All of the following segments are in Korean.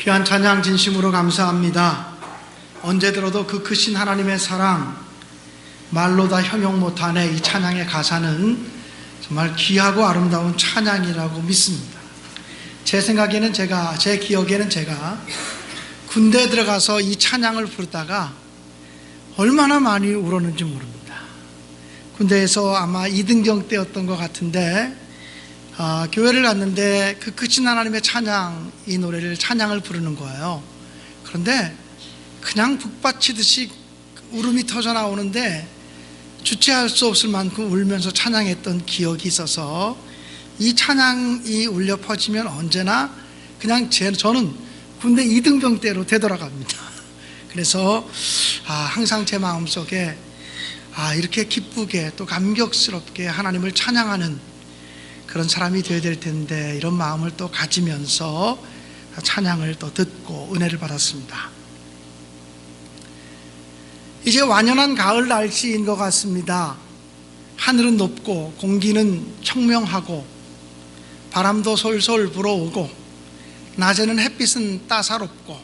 귀한 찬양 진심으로 감사합니다. 언제 들어도 그 크신 하나님의 사랑, 말로 다 형용 못하네 이 찬양의 가사는 정말 귀하고 아름다운 찬양이라고 믿습니다. 제 생각에는 제가, 제 기억에는 제가 군대에 들어가서 이 찬양을 부르다가 얼마나 많이 울었는지 모릅니다. 군대에서 아마 이등병 때였던 것 같은데 아, 교회를 갔는데 그 크신 하나님의 찬양 이 노래를 찬양을 부르는 거예요. 그런데 그냥 북받치듯이 울음이 터져 나오는데 주체할 수 없을 만큼 울면서 찬양했던 기억이 있어서 이 찬양이 울려 퍼지면 언제나 그냥 제, 저는 군대 이등병 때로 되돌아갑니다. 그래서 아, 항상 제 마음속에 아, 이렇게 기쁘게 또 감격스럽게 하나님을 찬양하는 그런 사람이 되어야 될 텐데 이런 마음을 또 가지면서 찬양을 또 듣고 은혜를 받았습니다. 이제 완연한 가을 날씨인 것 같습니다. 하늘은 높고 공기는 청명하고 바람도 솔솔 불어오고 낮에는 햇빛은 따사롭고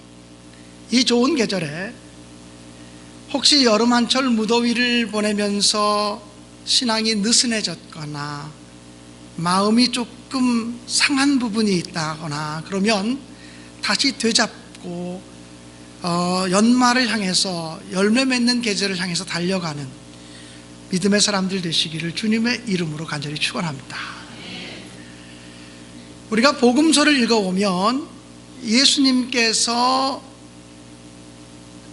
이 좋은 계절에 혹시 여름 한철 무더위를 보내면서 신앙이 느슨해졌거나 마음이 조금 상한 부분이 있다거나 그러면 다시 되잡고 어, 연말을 향해서 열매 맺는 계절을 향해서 달려가는 믿음의 사람들 되시기를 주님의 이름으로 간절히 축원합니다. 우리가 복음서를 읽어보면 예수님께서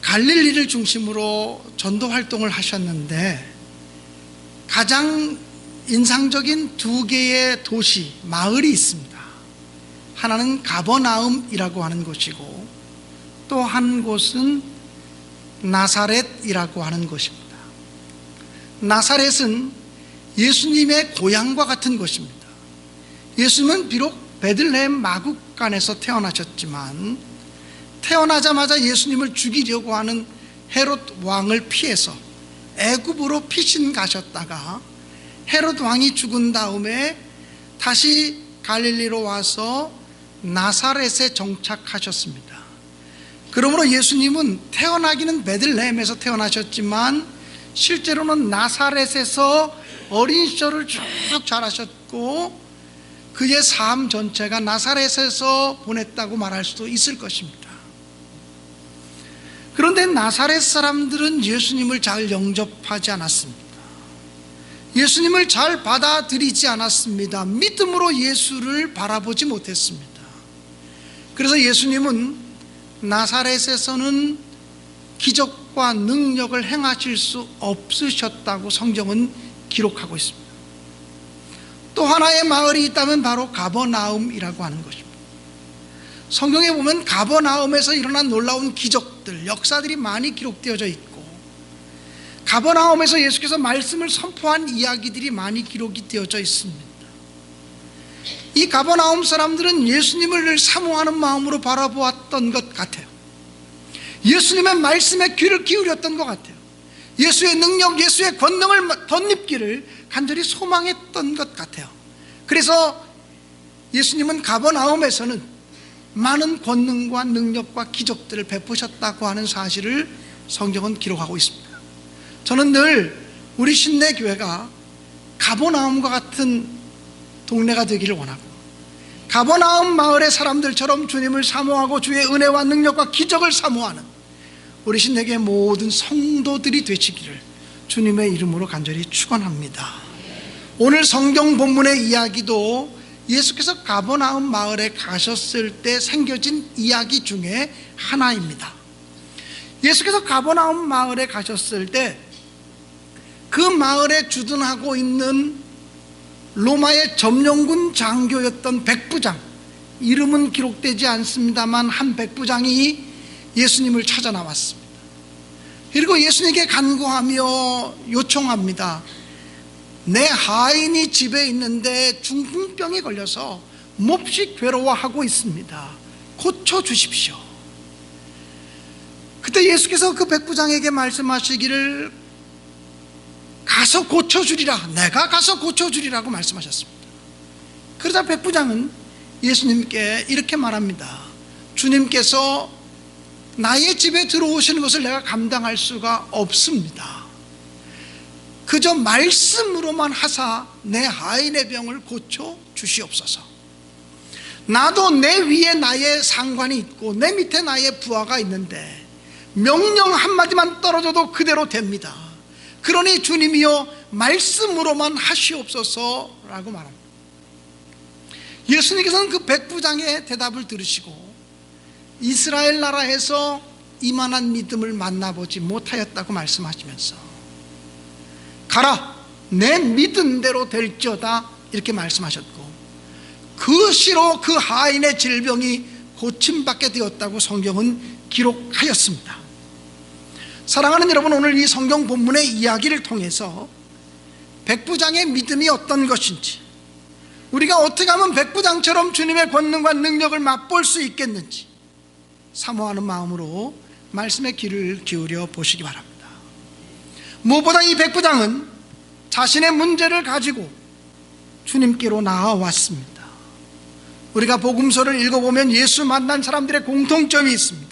갈릴리를 중심으로 전도 활동을 하셨는데 가장 인상적인 두 개의 도시, 마을이 있습니다. 하나는 가버나움이라고 하는 곳이고 또 한 곳은 나사렛이라고 하는 곳입니다. 나사렛은 예수님의 고향과 같은 곳입니다. 예수님은 비록 베들레헴 마국간에서 태어나셨지만 태어나자마자 예수님을 죽이려고 하는 헤롯 왕을 피해서 애굽으로 피신 가셨다가 헤롯 왕이 죽은 다음에 다시 갈릴리로 와서 나사렛에 정착하셨습니다. 그러므로 예수님은 태어나기는 베들레헴에서 태어나셨지만 실제로는 나사렛에서 어린 시절을 쭉 자라셨고 그의 삶 전체가 나사렛에서 보냈다고 말할 수도 있을 것입니다. 그런데 나사렛 사람들은 예수님을 잘 영접하지 않았습니다. 예수님을 잘 받아들이지 않았습니다. 믿음으로 예수를 바라보지 못했습니다. 그래서 예수님은 나사렛에서는 기적과 능력을 행하실 수 없으셨다고 성경은 기록하고 있습니다. 또 하나의 마을이 있다면 바로 가버나움이라고 하는 것입니다. 성경에 보면 가버나움에서 일어난 놀라운 기적들, 역사들이 많이 기록되어져 있고 가버나움에서 예수께서 말씀을 선포한 이야기들이 많이 기록이 되어져 있습니다. 이 가버나움 사람들은 예수님을 늘 사모하는 마음으로 바라보았던 것 같아요. 예수님의 말씀에 귀를 기울였던 것 같아요. 예수의 능력, 예수의 권능을 덧입기를 간절히 소망했던 것 같아요. 그래서 예수님은 가버나움에서는 많은 권능과 능력과 기적들을 베푸셨다고 하는 사실을 성경은 기록하고 있습니다. 저는 늘 우리 신내 교회가 가버나움과 같은 동네가 되기를 원하고 가버나움 마을의 사람들처럼 주님을 사모하고 주의 은혜와 능력과 기적을 사모하는 우리 신내교회 모든 성도들이 되시기를 주님의 이름으로 간절히 축원합니다. 오늘 성경 본문의 이야기도 예수께서 가버나움 마을에 가셨을 때 생겨진 이야기 중에 하나입니다. 예수께서 가버나움 마을에 가셨을 때 그 마을에 주둔하고 있는 로마의 점령군 장교였던 백부장 이름은 기록되지 않습니다만 한 백부장이 예수님을 찾아 나왔습니다. 그리고 예수님께 간구하며 요청합니다. 내 하인이 집에 있는데 중풍병에 걸려서 몹시 괴로워하고 있습니다. 고쳐 주십시오. 그때 예수께서 그 백부장에게 말씀하시기를 가서 고쳐주리라. 내가 가서 고쳐주리라고 말씀하셨습니다. 그러자 백부장은 예수님께 이렇게 말합니다. 주님께서 나의 집에 들어오시는 것을 내가 감당할 수가 없습니다. 그저 말씀으로만 하사 내 하인의 병을 고쳐 주시옵소서. 나도 내 위에 나의 상관이 있고 내 밑에 나의 부하가 있는데 명령 한마디만 떨어져도 그대로 됩니다. 그러니 주님이여 말씀으로만 하시옵소서라고 말합니다. 예수님께서는 그 백부장의 대답을 들으시고 이스라엘 나라에서 이만한 믿음을 만나보지 못하였다고 말씀하시면서 가라 내 믿은 대로 될지어다 이렇게 말씀하셨고 그 시로 그 하인의 질병이 고침받게 되었다고 성경은 기록하였습니다. 사랑하는 여러분 오늘 이 성경 본문의 이야기를 통해서 백부장의 믿음이 어떤 것인지 우리가 어떻게 하면 백부장처럼 주님의 권능과 능력을 맛볼 수 있겠는지 사모하는 마음으로 말씀의 귀를 기울여 보시기 바랍니다. 무엇보다 이 백부장은 자신의 문제를 가지고 주님께로 나아왔습니다. 우리가 복음서를 읽어보면 예수 만난 사람들의 공통점이 있습니다.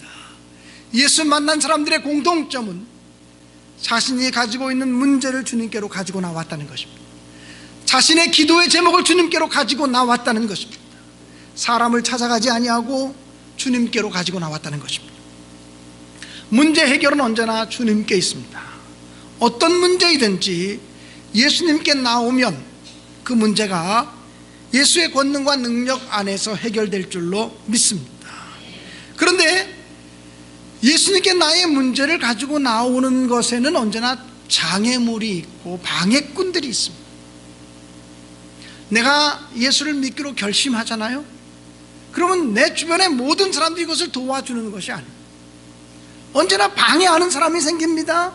예수 만난 사람들의 공통점은 자신이 가지고 있는 문제를 주님께로 가지고 나왔다는 것입니다. 자신의 기도의 제목을 주님께로 가지고 나왔다는 것입니다. 사람을 찾아가지 아니하고 주님께로 가지고 나왔다는 것입니다. 문제 해결은 언제나 주님께 있습니다. 어떤 문제이든지 예수님께 나오면 그 문제가 예수의 권능과 능력 안에서 해결될 줄로 믿습니다. 그런데 예수님께 나의 문제를 가지고 나오는 것에는 언제나 장애물이 있고 방해꾼들이 있습니다. 내가 예수를 믿기로 결심하잖아요. 그러면 내 주변의 모든 사람들이 이것을 도와주는 것이 아닙니다. 언제나 방해하는 사람이 생깁니다.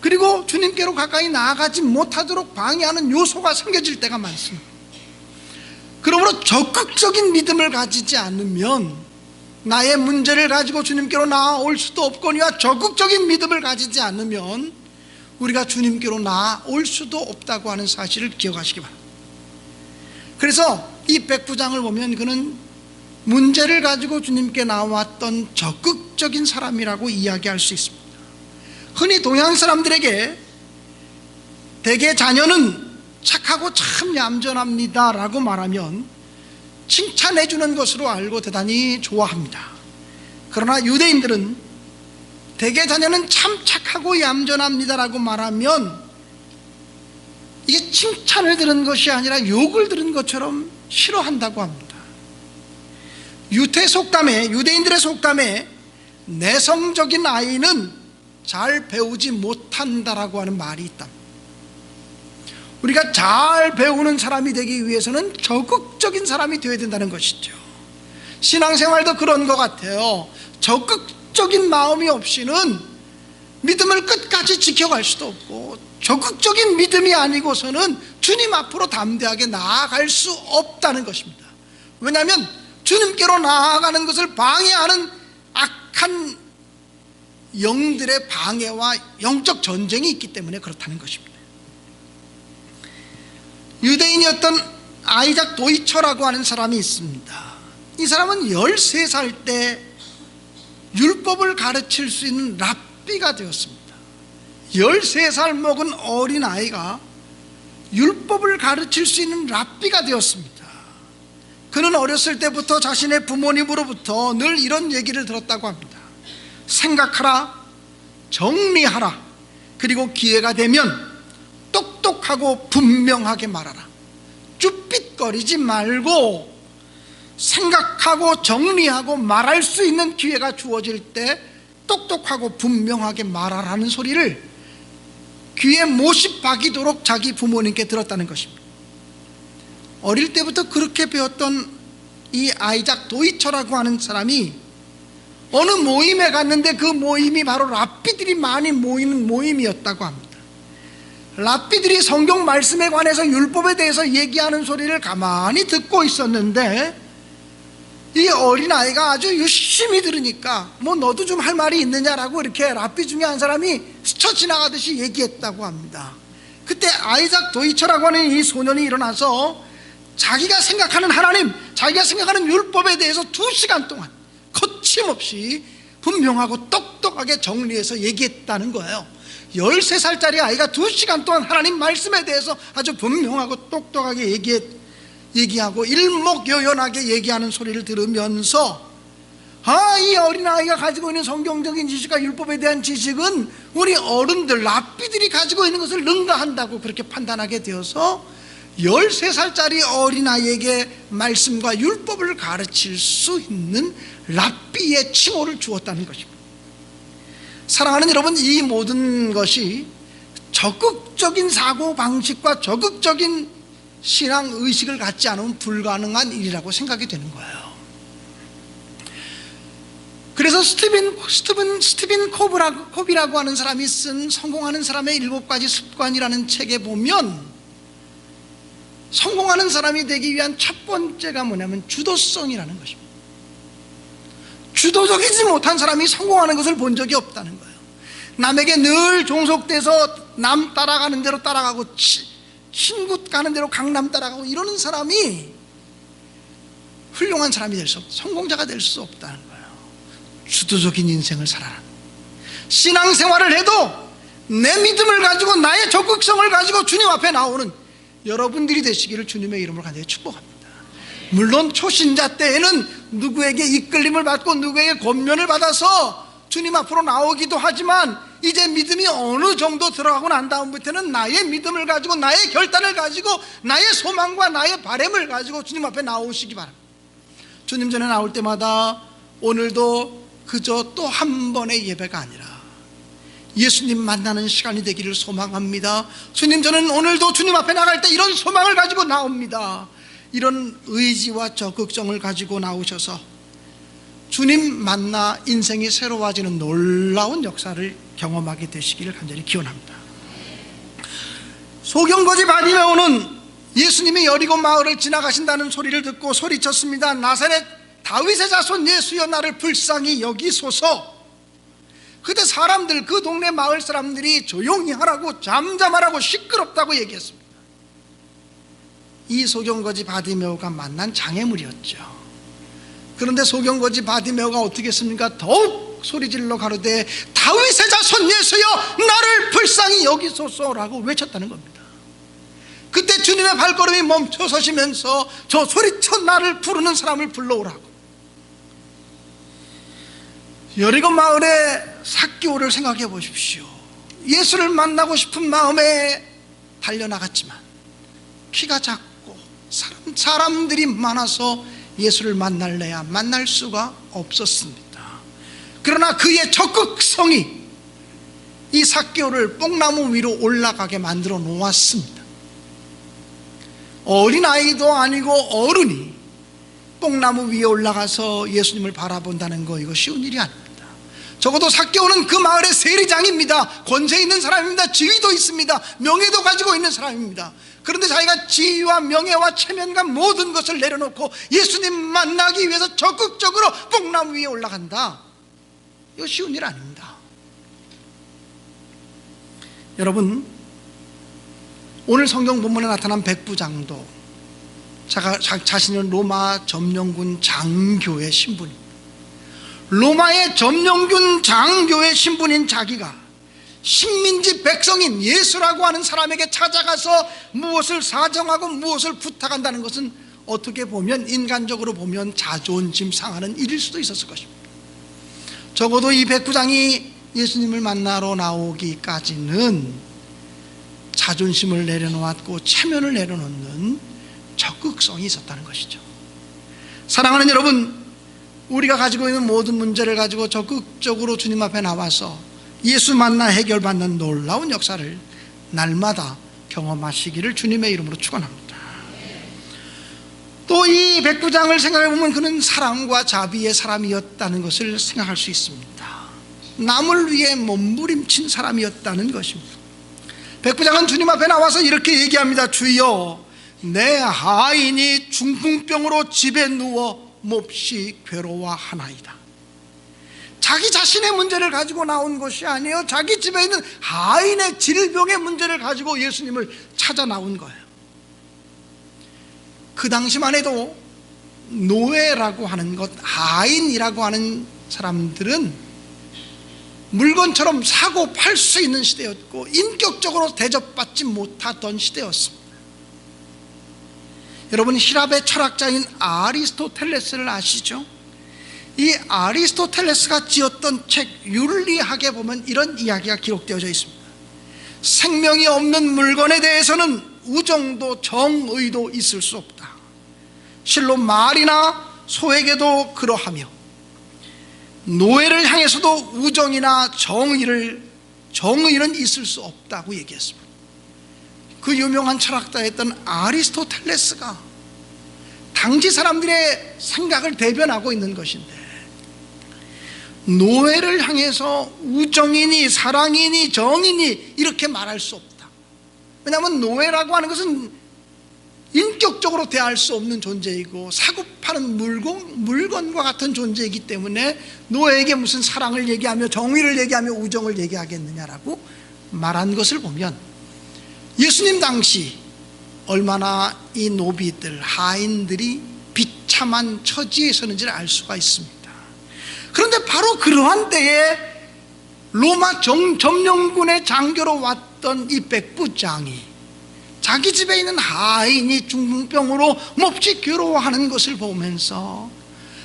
그리고 주님께로 가까이 나아가지 못하도록 방해하는 요소가 생겨질 때가 많습니다. 그러므로 적극적인 믿음을 가지지 않으면 나의 문제를 가지고 주님께로 나아올 수도 없거니와 적극적인 믿음을 가지지 않으면 우리가 주님께로 나아올 수도 없다고 하는 사실을 기억하시기 바랍니다. 그래서 이 백부장을 보면 그는 문제를 가지고 주님께 나왔던 적극적인 사람이라고 이야기할 수 있습니다. 흔히 동양 사람들에게 대개 자녀는 착하고 참 얌전합니다 라고 말하면 칭찬해 주는 것으로 알고 대단히 좋아합니다. 그러나 유대인들은 대개 자녀는 참 착하고 얌전합니다 라고 말하면 이게 칭찬을 들은 것이 아니라 욕을 들은 것처럼 싫어한다고 합니다. 유태 속담에 유대인들의 속담에 내성적인 아이는 잘 배우지 못한다라고 하는 말이 있다. 우리가 잘 배우는 사람이 되기 위해서는 적극적인 사람이 되어야 된다는 것이죠. 신앙생활도 그런 것 같아요. 적극적인 마음이 없이는 믿음을 끝까지 지켜갈 수도 없고 적극적인 믿음이 아니고서는 주님 앞으로 담대하게 나아갈 수 없다는 것입니다. 왜냐하면 주님께로 나아가는 것을 방해하는 악한 영들의 방해와 영적 전쟁이 있기 때문에 그렇다는 것입니다. 유대인이었던 아이작 도이처라고 하는 사람이 있습니다. 이 사람은 13살 때 율법을 가르칠 수 있는 랍비가 되었습니다. 13살 먹은 어린 아이가 율법을 가르칠 수 있는 랍비가 되었습니다. 그는 어렸을 때부터 자신의 부모님으로부터 늘 이런 얘기를 들었다고 합니다. 생각하라, 정리하라, 그리고 기회가 되면 똑똑하고 분명하게 말하라. 쭈삣거리지 말고 생각하고 정리하고 말할 수 있는 기회가 주어질 때 똑똑하고 분명하게 말하라는 소리를 귀에 못이 박이도록 자기 부모님께 들었다는 것입니다. 어릴 때부터 그렇게 배웠던 이 아이작 도이처라고 하는 사람이 어느 모임에 갔는데 그 모임이 바로 랍비들이 많이 모이는 모임이었다고 합니다. 랍비들이 성경 말씀에 관해서 율법에 대해서 얘기하는 소리를 가만히 듣고 있었는데 이 어린아이가 아주 열심히 들으니까 뭐 너도 좀 할 말이 있느냐라고 이렇게 랍비 중에 한 사람이 스쳐 지나가듯이 얘기했다고 합니다. 그때 아이작 도이처라고 하는 이 소년이 일어나서 자기가 생각하는 하나님, 자기가 생각하는 율법에 대해서 두 시간 동안 거침없이 분명하고 똑똑하게 정리해서 얘기했다는 거예요. 13살짜리 아이가 2시간 동안 하나님 말씀에 대해서 아주 분명하고 똑똑하게 얘기해, 얘기하고 일목요연하게 얘기하는 소리를 들으면서 아, 이 어린아이가 가지고 있는 성경적인 지식과 율법에 대한 지식은 우리 어른들, 랍비들이 가지고 있는 것을 능가한다고 그렇게 판단하게 되어서 13살짜리 어린아이에게 말씀과 율법을 가르칠 수 있는 랍비의 칭호를 주었다는 것입니다. 사랑하는 여러분, 이 모든 것이 적극적인 사고 방식과 적극적인 신앙 의식을 갖지 않으면 불가능한 일이라고 생각이 되는 거예요. 그래서 스티븐 스티븐 스티븐 코브라고 코비라고 하는 사람이 쓴 성공하는 사람의 일곱 가지 습관이라는 책에 보면 성공하는 사람이 되기 위한 첫 번째가 뭐냐면 주도성이라는 것입니다. 주도적이지 못한 사람이 성공하는 것을 본 적이 없다는 거예요. 남에게 늘 종속돼서 남 따라가는 대로 따라가고 치, 친구 가는 대로 강남 따라가고 이러는 사람이 훌륭한 사람이 될 수 없, 성공자가 될 수 없다는 거예요. 주도적인 인생을 살아라. 신앙생활을 해도 내 믿음을 가지고 나의 적극성을 가지고 주님 앞에 나오는 여러분들이 되시기를 주님의 이름으로 간절히 축복합니다. 물론 초신자 때에는 누구에게 이끌림을 받고 누구에게 권면을 받아서 주님 앞으로 나오기도 하지만 이제 믿음이 어느 정도 들어가고 난 다음부터는 나의 믿음을 가지고 나의 결단을 가지고 나의 소망과 나의 바램을 가지고 주님 앞에 나오시기 바랍니다. 주님 전에 나올 때마다 오늘도 그저 또 한 번의 예배가 아니라 예수님 만나는 시간이 되기를 소망합니다. 주님 저는 오늘도 주님 앞에 나갈 때 이런 소망을 가지고 나옵니다. 이런 의지와 적극성을 가지고 나오셔서 주님 만나 인생이 새로워지는 놀라운 역사를 경험하게 되시기를 간절히 기원합니다. 소경거지 바디메오는 예수님이 여리고 마을을 지나가신다는 소리를 듣고 소리쳤습니다. 나사렛 다윗의 자손 예수여 나를 불쌍히 여기소서. 그때 사람들 그 동네 마을 사람들이 조용히 하라고 잠잠하라고 시끄럽다고 얘기했습니다. 이 소경거지 바디메오가 만난 장애물이었죠. 그런데 소경거지 바디메오가 어떻게 했습니까? 더욱 소리질러 가로되 다윗의 자손 예수여 나를 불쌍히 여기소서라고 외쳤다는 겁니다. 그때 주님의 발걸음이 멈춰 서시면서 저 소리쳐 나를 부르는 사람을 불러오라고. 여리고 마을의 사기오를 생각해 보십시오. 예수를 만나고 싶은 마음에 달려나갔지만 키가 작고 사람, 사람들이 많아서 예수를 만날래야 만날 수가 없었습니다. 그러나 그의 적극성이 이 사개오를 뽕나무 위로 올라가게 만들어 놓았습니다. 어린아이도 아니고 어른이 뽕나무 위에 올라가서 예수님을 바라본다는 거 이거 쉬운 일이 아닙니다. 적어도 사개오는 그 마을의 세리장입니다. 권세 있는 사람입니다. 지위도 있습니다. 명예도 가지고 있는 사람입니다. 그런데 자기가 지위와 명예와 체면과 모든 것을 내려놓고 예수님 만나기 위해서 적극적으로 뽕나무 위에 올라간다. 이거 쉬운 일 아닙니다. 여러분, 오늘 성경 본문에 나타난 백부장도 자, 자신은 로마 점령군 장교의 신분입니다. 로마의 점령군 장교의 신분인 자기가 식민지 백성인 예수라고 하는 사람에게 찾아가서 무엇을 사정하고 무엇을 부탁한다는 것은 어떻게 보면 인간적으로 보면 자존심 상하는 일일 수도 있었을 것입니다. 적어도 이 백부장이 예수님을 만나러 나오기까지는 자존심을 내려놓았고 체면을 내려놓는 적극성이 있었다는 것이죠. 사랑하는 여러분, 우리가 가지고 있는 모든 문제를 가지고 적극적으로 주님 앞에 나와서 예수 만나 해결받는 놀라운 역사를 날마다 경험하시기를 주님의 이름으로 축원합니다. 또 이 백부장을 생각해 보면 그는 사랑과 자비의 사람이었다는 것을 생각할 수 있습니다. 남을 위해 몸부림친 사람이었다는 것입니다. 백부장은 주님 앞에 나와서 이렇게 얘기합니다. 주여, 내 하인이 중풍병으로 집에 누워 몹시 괴로워하나이다. 자기 자신의 문제를 가지고 나온 것이 아니에요. 자기 집에 있는 하인의 질병의 문제를 가지고 예수님을 찾아 나온 거예요. 그 당시만 해도 노예라고 하는 것, 하인이라고 하는 사람들은 물건처럼 사고 팔 수 있는 시대였고 인격적으로 대접받지 못하던 시대였습니다. 여러분 히랍의 철학자인 아리스토텔레스를 아시죠? 이 아리스토텔레스가 지었던 책 윤리학에 보면 이런 이야기가 기록되어져 있습니다. 생명이 없는 물건에 대해서는 우정도 정의도 있을 수 없다. 실로 말이나 소에게도 그러하며 노예를 향해서도 우정이나 정의를 정의는 있을 수 없다고 얘기했습니다. 그 유명한 철학자였던 아리스토텔레스가 당시 사람들의 생각을 대변하고 있는 것인데 노예를 향해서 우정이니 사랑이니 정이니 이렇게 말할 수 없다. 왜냐하면 노예라고 하는 것은 인격적으로 대할 수 없는 존재이고 사고 파는 물건, 물건과 같은 존재이기 때문에 노예에게 무슨 사랑을 얘기하며 정의를 얘기하며 우정을 얘기하겠느냐라고 말한 것을 보면 예수님 당시 얼마나 이 노비들, 하인들이 비참한 처지에 서는지를 알 수가 있습니다. 그런데 바로 그러한 때에 로마 정, 점령군의 장교로 왔던 이 백부장이 자기 집에 있는 하인이 중풍병으로 몹시 괴로워하는 것을 보면서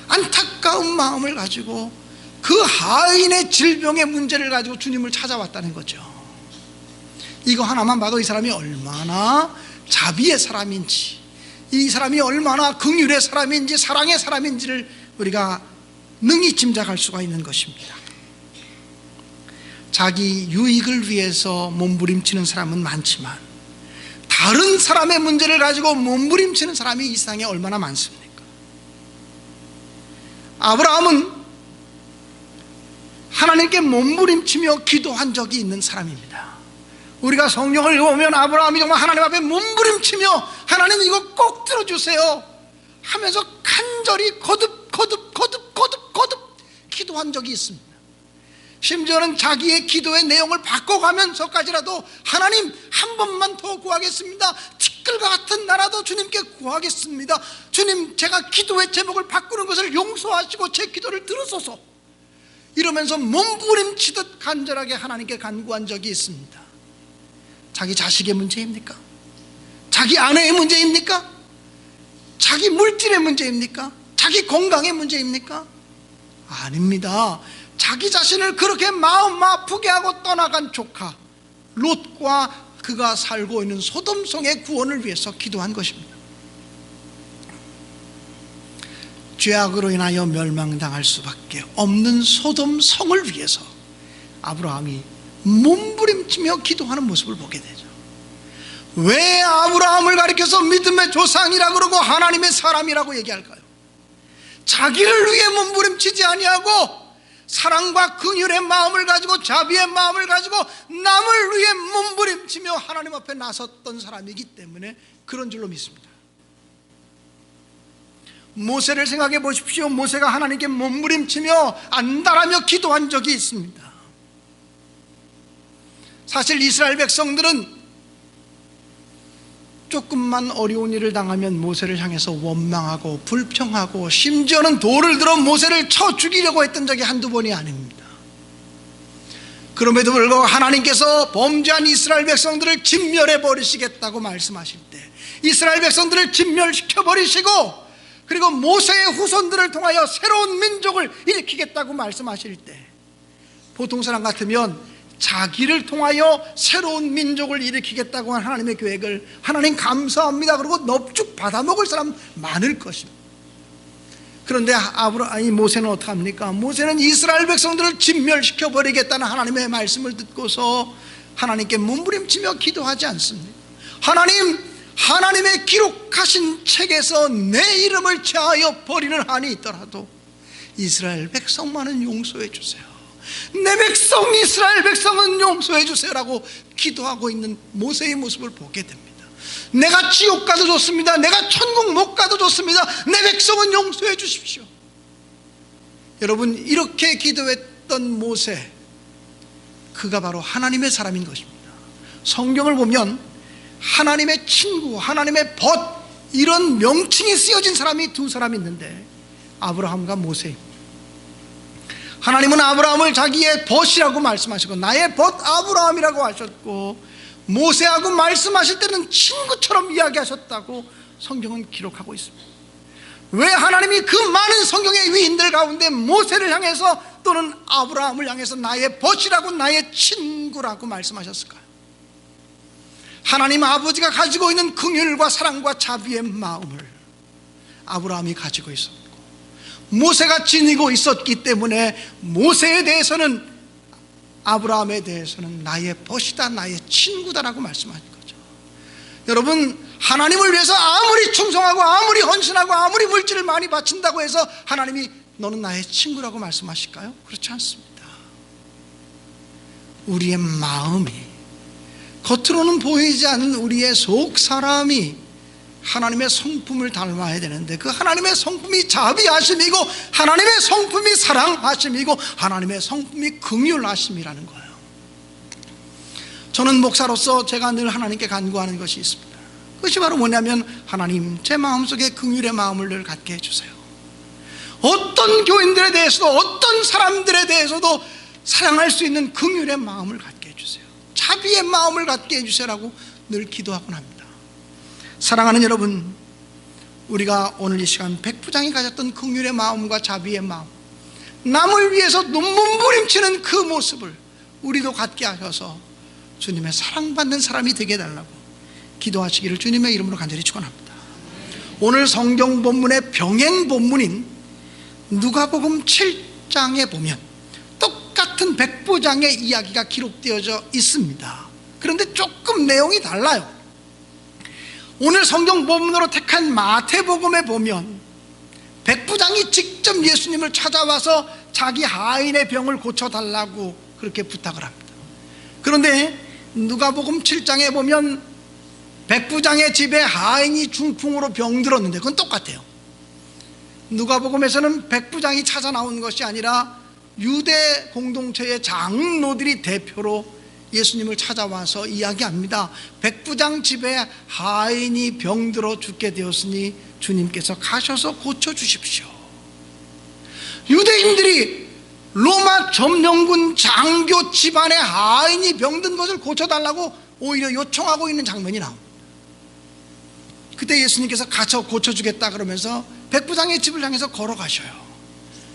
안타까운 마음을 가지고 그 하인의 질병의 문제를 가지고 주님을 찾아왔다는 거죠. 이거 하나만 봐도 이 사람이 얼마나 자비의 사람인지, 이 사람이 얼마나 긍휼의 사람인지, 사랑의 사람인지를 우리가 능히 짐작할 수가 있는 것입니다. 자기 유익을 위해서 몸부림치는 사람은 많지만 다른 사람의 문제를 가지고 몸부림치는 사람이 이 세상에 얼마나 많습니까? 아브라함은 하나님께 몸부림치며 기도한 적이 있는 사람입니다. 우리가 성경을 보면 아브라함이 정말 하나님 앞에 몸부림치며 하나님 이거 꼭 들어주세요 하면서 간절히 거듭 거듭 거듭 거듭 거듭 기도한 적이 있습니다. 심지어는 자기의 기도의 내용을 바꿔가면서까지라도 하나님 한 번만 더 구하겠습니다. 티끌과 같은 나라도 주님께 구하겠습니다. 주님 제가 기도의 제목을 바꾸는 것을 용서하시고 제 기도를 들으소서. 이러면서 몸부림치듯 간절하게 하나님께 간구한 적이 있습니다. 자기 자식의 문제입니까? 자기 아내의 문제입니까? 자기 물질의 문제입니까? 자기 건강의 문제입니까? 아닙니다. 자기 자신을 그렇게 마음 아프게 하고 떠나간 조카 롯과 그가 살고 있는 소돔성의 구원을 위해서 기도한 것입니다. 죄악으로 인하여 멸망당할 수밖에 없는 소돔성을 위해서 아브라함이 몸부림치며 기도하는 모습을 보게 되죠. 왜 아브라함을 가리켜서 믿음의 조상이라 그러고 하나님의 사람이라고 얘기할까요? 자기를 위해 몸부림치지 아니하고 사랑과 긍휼의 마음을 가지고 자비의 마음을 가지고 남을 위해 몸부림치며 하나님 앞에 나섰던 사람이기 때문에 그런 줄로 믿습니다. 모세를 생각해 보십시오. 모세가 하나님께 몸부림치며 안달하며 기도한 적이 있습니다. 사실 이스라엘 백성들은 조금만 어려운 일을 당하면 모세를 향해서 원망하고 불평하고 심지어는 돌을 들어 모세를 쳐 죽이려고 했던 적이 한두 번이 아닙니다. 그럼에도 불구하고 하나님께서 범죄한 이스라엘 백성들을 진멸해 버리시겠다고 말씀하실 때 이스라엘 백성들을 진멸시켜 버리시고 그리고 모세의 후손들을 통하여 새로운 민족을 일으키겠다고 말씀하실 때 보통 사람 같으면 자기를 통하여 새로운 민족을 일으키겠다고 한 하나님의 계획을 하나님 감사합니다. 그리고 넙죽 받아먹을 사람 많을 것입니다. 그런데 아브라 아니 모세는 어떻게 합니까? 모세는 이스라엘 백성들을 진멸시켜 버리겠다는 하나님의 말씀을 듣고서 하나님께 몸부림치며 기도하지 않습니다. 하나님 하나님의 기록하신 책에서 내 이름을 제하여 버리는 한이 있더라도 이스라엘 백성만은 용서해 주세요. 내 백성 이스라엘 백성은 용서해 주세요라고 기도하고 있는 모세의 모습을 보게 됩니다. 내가 지옥 가도 좋습니다. 내가 천국 못 가도 좋습니다. 내 백성은 용서해 주십시오. 여러분 이렇게 기도했던 모세 그가 바로 하나님의 사람인 것입니다. 성경을 보면 하나님의 친구, 하나님의 벗 이런 명칭이 쓰여진 사람이 두 사람 있는데 아브라함과 모세입니다. 하나님은 아브라함을 자기의 벗이라고 말씀하시고 나의 벗 아브라함이라고 하셨고 모세하고 말씀하실 때는 친구처럼 이야기하셨다고 성경은 기록하고 있습니다. 왜 하나님이 그 많은 성경의 위인들 가운데 모세를 향해서 또는 아브라함을 향해서 나의 벗이라고 나의 친구라고 말씀하셨을까요? 하나님 아버지가 가지고 있는 긍휼과 사랑과 자비의 마음을 아브라함이 가지고 있었고 모세가 지니고 있었기 때문에 모세에 대해서는 아브라함에 대해서는 나의 벗이다 나의 친구다라고 말씀하신 거죠 여러분 하나님을 위해서 아무리 충성하고 아무리 헌신하고 아무리 물질을 많이 바친다고 해서 하나님이 너는 나의 친구라고 말씀하실까요? 그렇지 않습니다 우리의 마음이 겉으로는 보이지 않는 우리의 속 사람이 하나님의 성품을 닮아야 되는데 그 하나님의 성품이 자비하심이고 하나님의 성품이 사랑하심이고 하나님의 성품이 긍휼하심이라는 거예요. 저는 목사로서 제가 늘 하나님께 간구하는 것이 있습니다. 그것이 바로 뭐냐면 하나님 제 마음속에 긍휼의 마음을 늘 갖게 해주세요. 어떤 교인들에 대해서도 어떤 사람들에 대해서도 사랑할 수 있는 긍휼의 마음을 갖게 해주세요. 자비의 마음을 갖게 해주세요라고 늘 기도하곤 합니다. 사랑하는 여러분, 우리가 오늘 이 시간 백부장이 가졌던 긍휼의 마음과 자비의 마음, 남을 위해서 눈물부림치는 그 모습을 우리도 갖게 하셔서 주님의 사랑받는 사람이 되게 해달라고 기도하시기를 주님의 이름으로 간절히 축원합니다. 오늘 성경 본문의 병행 본문인 누가복음 7장에 보면 똑같은 백부장의 이야기가 기록되어져 있습니다. 그런데 조금 내용이 달라요. 오늘 성경 본문으로 택한 마태복음에 보면 백부장이 직접 예수님을 찾아와서 자기 하인의 병을 고쳐달라고 그렇게 부탁을 합니다. 그런데 누가복음 7장에 보면 백부장의 집에 하인이 중풍으로 병들었는데 그건 똑같아요. 누가복음에서는 백부장이 찾아 나온 것이 아니라 유대 공동체의 장로들이 대표로 예수님을 찾아와서 이야기합니다. 백부장 집에 하인이 병들어 죽게 되었으니 주님께서 가셔서 고쳐 주십시오. 유대인들이 로마 점령군 장교 집안의 하인이 병든 것을 고쳐달라고 오히려 요청하고 있는 장면이 나옵니다. 그때 예수님께서 가서 고쳐주겠다 그러면서 백부장의 집을 향해서 걸어가셔요.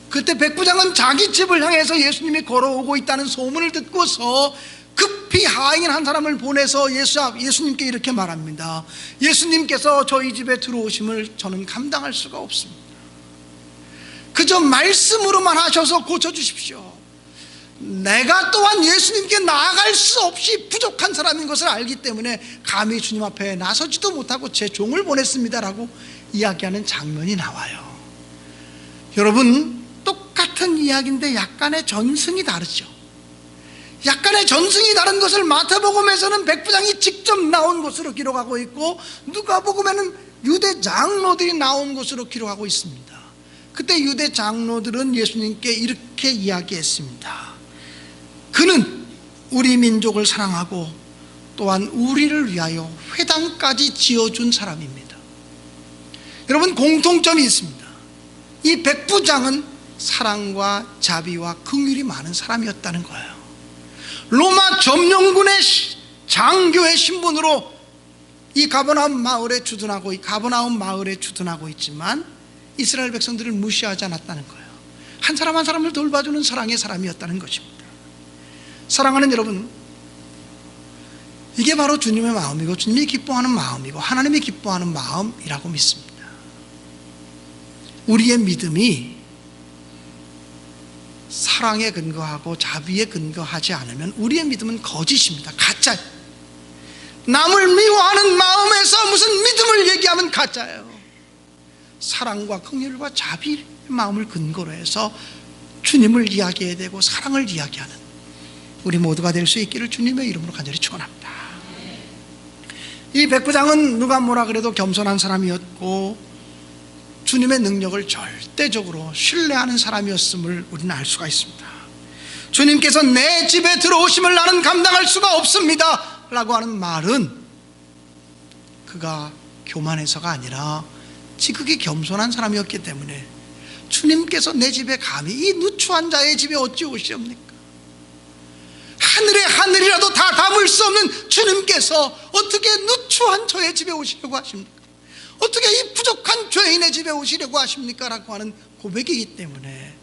그때 백부장은 자기 집을 향해서 예수님이 걸어오고 있다는 소문을 듣고서 급히 하인 한 사람을 보내서 예수, 예수님께 이렇게 말합니다. 예수님께서 저희 집에 들어오심을 저는 감당할 수가 없습니다. 그저 말씀으로만 하셔서 고쳐주십시오. 내가 또한 예수님께 나아갈 수 없이 부족한 사람인 것을 알기 때문에 감히 주님 앞에 나서지도 못하고 제 종을 보냈습니다라고 이야기하는 장면이 나와요. 여러분, 똑같은 이야기인데 약간의 전승이 다르죠. 약간의 전승이 다른 것을 마태복음에서는 백부장이 직접 나온 것으로 기록하고 있고 누가복음에는 유대 장로들이 나온 것으로 기록하고 있습니다. 그때 유대 장로들은 예수님께 이렇게 이야기했습니다. 그는 우리 민족을 사랑하고 또한 우리를 위하여 회당까지 지어준 사람입니다. 여러분 공통점이 있습니다. 이 백부장은 사랑과 자비와 긍휼이 많은 사람이었다는 거예요. 로마 점령군의 장교의 신분으로 이 가버나움 마을에 주둔하고 가버나움 마을에 주둔하고 있지만 이스라엘 백성들을 무시하지 않았다는 거예요. 한 사람 한 사람을 돌봐주는 사랑의 사람이었다는 것입니다. 사랑하는 여러분, 이게 바로 주님의 마음이고 주님이 기뻐하는 마음이고 하나님이 기뻐하는 마음이라고 믿습니다. 우리의 믿음이 사랑에 근거하고 자비에 근거하지 않으면 우리의 믿음은 거짓입니다. 가짜예요. 남을 미워하는 마음에서 무슨 믿음을 얘기하면 가짜예요. 사랑과 긍휼과 자비의 마음을 근거로 해서 주님을 이야기해야 되고 사랑을 이야기하는 우리 모두가 될 수 있기를 주님의 이름으로 간절히 축원합니다. 이 백부장은 누가 뭐라 그래도 겸손한 사람이었고 주님의 능력을 절대적으로 신뢰하는 사람이었음을 우리는 알 수가 있습니다. 주님께서 내 집에 들어오심을 나는 감당할 수가 없습니다. 라고 하는 말은 그가 교만해서가 아니라 지극히 겸손한 사람이었기 때문에 주님께서 내 집에 감히 이 누추한 자의 집에 어찌 오시옵니까? 하늘의 하늘이라도 다 담을 수 없는 주님께서 어떻게 누추한 저의 집에 오시려고 하십니까? 어떻게 이 부족한 죄인의 집에 오시려고 하십니까? 라고 하는 고백이기 때문에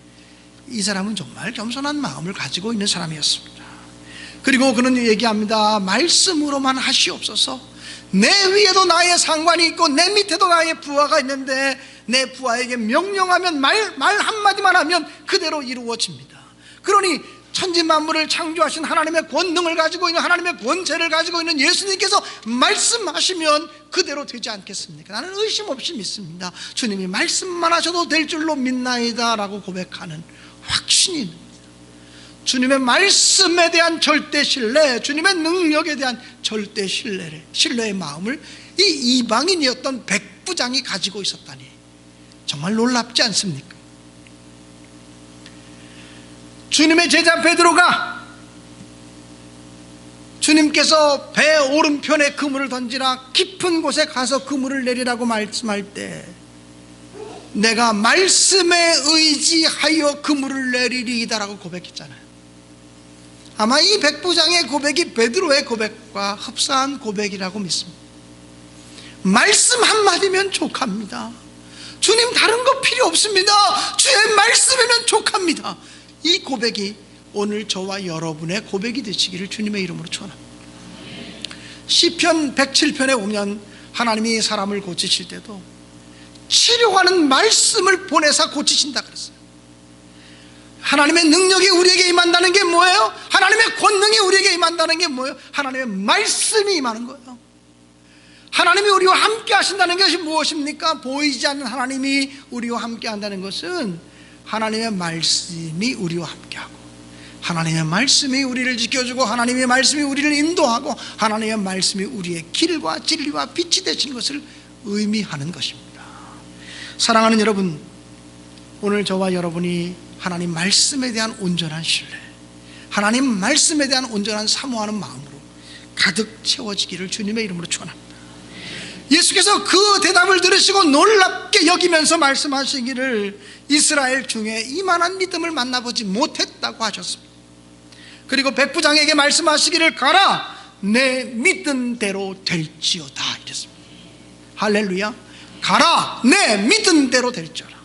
이 사람은 정말 겸손한 마음을 가지고 있는 사람이었습니다. 그리고 그는 얘기합니다. 말씀으로만 하시옵소서. 내 위에도 나의 상관이 있고 내 밑에도 나의 부하가 있는데 내 부하에게 명령하면 말, 말 한마디만 하면 그대로 이루어집니다. 그러니 천지 만물을 창조하신 하나님의 권능을 가지고 있는 하나님의 권세를 가지고 있는 예수님께서 말씀하시면 그대로 되지 않겠습니까? 나는 의심 없이 믿습니다. 주님이 말씀만 하셔도 될 줄로 믿나이다라고 고백하는 확신이. 주님의 말씀에 대한 절대 신뢰, 주님의 능력에 대한 절대 신뢰를, 신뢰의 마음을 이 이방인이었던 백부장이 가지고 있었다니 정말 놀랍지 않습니까? 주님의 제자 베드로가 주님께서 배 오른편에 그물을 던지라 깊은 곳에 가서 그물을 내리라고 말씀할 때 내가 말씀에 의지하여 그물을 내리리이다라고 고백했잖아요. 아마 이 백부장의 고백이 베드로의 고백과 흡사한 고백이라고 믿습니다. 말씀 한마디면 족합니다. 주님 다른 거 필요 없습니다. 주의 말씀이면 족합니다. 이 고백이 오늘 저와 여러분의 고백이 되시기를 주님의 이름으로 축원합니다. 시편 107편에 오면 하나님이 사람을 고치실 때도 치료하는 말씀을 보내사 고치신다 그랬어요. 하나님의 능력이 우리에게 임한다는 게 뭐예요? 하나님의 권능이 우리에게 임한다는 게 뭐예요? 하나님의 말씀이 임하는 거예요. 하나님이 우리와 함께 하신다는 것이 무엇입니까? 보이지 않는 하나님이 우리와 함께 한다는 것은 하나님의 말씀이 우리와 함께하고 하나님의 말씀이 우리를 지켜주고 하나님의 말씀이 우리를 인도하고 하나님의 말씀이 우리의 길과 진리와 빛이 되신 것을 의미하는 것입니다. 사랑하는 여러분, 오늘 저와 여러분이 하나님 말씀에 대한 온전한 신뢰, 하나님 말씀에 대한 온전한 사모하는 마음으로 가득 채워지기를 주님의 이름으로 축원합니다. 예수께서 그 대답을 들으시고 놀랍게 여기면서 말씀하시기를 이스라엘 중에 이만한 믿음을 만나보지 못했다고 하셨습니다. 그리고 백부장에게 말씀하시기를 가라 내 믿은 대로 될지어다 이랬습니다. 할렐루야. 가라 내 믿은 대로 될지어다.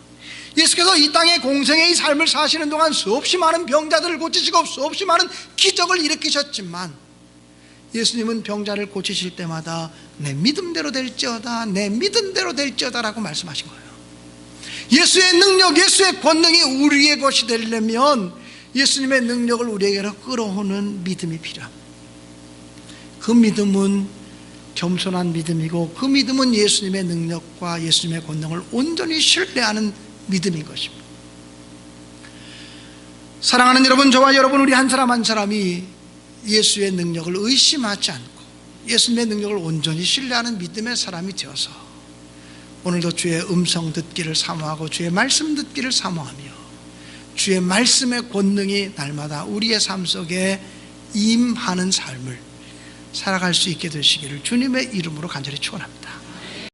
예수께서 이 땅의 공생의 삶을 사시는 동안 수없이 많은 병자들을 고치시고 수없이 많은 기적을 일으키셨지만 예수님은 병자를 고치실 때마다 내 믿음대로 될지어다 내 믿음대로 될지어다라고 말씀하신 거예요. 예수의 능력 예수의 권능이 우리의 것이 되려면 예수님의 능력을 우리에게로 끌어오는 믿음이 필요합니다. 그 믿음은 겸손한 믿음이고 그 믿음은 예수님의 능력과 예수님의 권능을 온전히 신뢰하는 믿음인 것입니다. 사랑하는 여러분 저와 여러분 우리 한 사람 한 사람이 예수의 능력을 의심하지 않고 예수님의 능력을 온전히 신뢰하는 믿음의 사람이 되어서 오늘도 주의 음성 듣기를 사모하고 주의 말씀 듣기를 사모하며 주의 말씀의 권능이 날마다 우리의 삶 속에 임하는 삶을 살아갈 수 있게 되시기를 주님의 이름으로 간절히 축원합니다.